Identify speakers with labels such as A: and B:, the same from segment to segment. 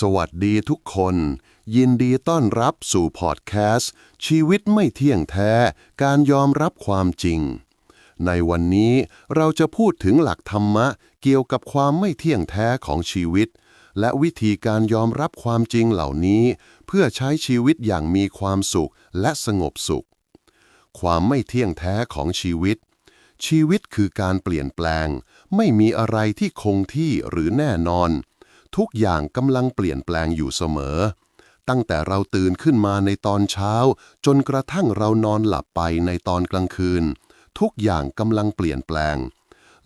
A: สวัสดีทุกคน ยินดีต้อนรับสู่พอดแคสต์ ชีวิตไม่เที่ยงแท้ การยอมรับความจริง ในวันนี้เราจะพูดถึงหลักธรรมะ เกี่ยวกับความไม่เที่ยงแท้ของชีวิต และวิธีการยอมรับความจริงเหล่านี้ เพื่อใช้ชีวิตอย่างมีความสุขและสงบสุข ความไม่เที่ยงแท้ของชีวิต ชีวิตคือการเปลี่ยนแปลง ไม่มีอะไรที่คงที่หรือแน่นอน ทุกอย่างกำลังเปลี่ยนแปลงอยู่เสมอ ตั้งแต่เราตื่นขึ้นมาในตอนเช้า จนกระทั่งเรานอนหลับไปในตอนกลางคืน ทุกอย่างกำลังเปลี่ยนแปลง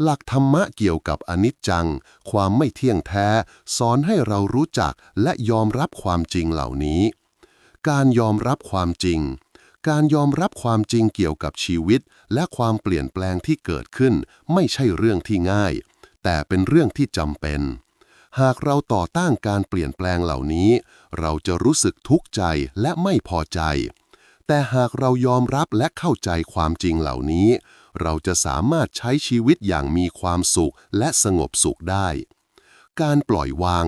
A: หลักธรรมะเกี่ยวกับอนิจจัง ความไม่เที่ยงแท้ สอนให้เรารู้จักและยอมรับความจริงเหล่านี้ การยอมรับความจริงการยอมรับความจริงเกี่ยวกับชีวิต และความเปลี่ยนแปลงที่เกิดขึ้น ไม่ใช่เรื่องที่ง่าย แต่เป็นเรื่องที่จำเป็น หากเราต่อต้านการเปลี่ยนแปลงเหล่านี้ เราจะรู้สึกทุกข์ใจและไม่พอใจ แต่หากเรายอมรับและเข้าใจความจริงเหล่านี้ เราจะสามารถใช้ชีวิตอย่างมีความสุขและสงบสุขได้ การปล่อยวาง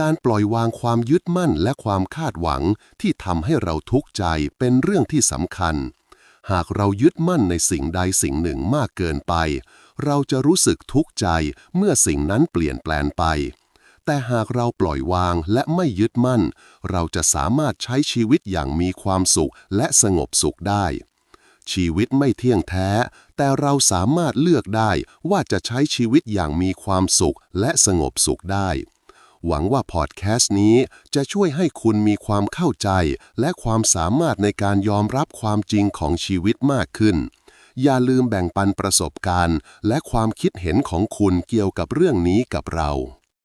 A: การปล่อยวางความยึดมั่นและความคาดหวังที่ทำให้เราทุกข์ใจเป็นเรื่องที่สำคัญ หากเรายึดมั่นในสิ่งใดสิ่งหนึ่งมากเกินไป เราจะรู้สึกทุกข์ใจเมื่อสิ่งนั้นเปลี่ยนแปลงไป แต่หากเราปล่อยวางและไม่ยึดมั่น เราจะสามารถใช้ชีวิตอย่างมีความสุขและสงบสุขได้ ชีวิตไม่เที่ยงแท้ แต่เราสามารถเลือกได้ว่าจะใช้ชีวิตอย่างมีความสุขและสงบสุขได้ หวังว่าพอดแคสต์นี้จะช่วยให้คุณมีความเข้าใจ และความสามารถในการยอมรับความจริงของชีวิตมากขึ้นอย่าลืมแบ่งปันประสบการณ์ และความคิดเห็นของคุณเกี่ยวกับเรื่องนี้กับเรา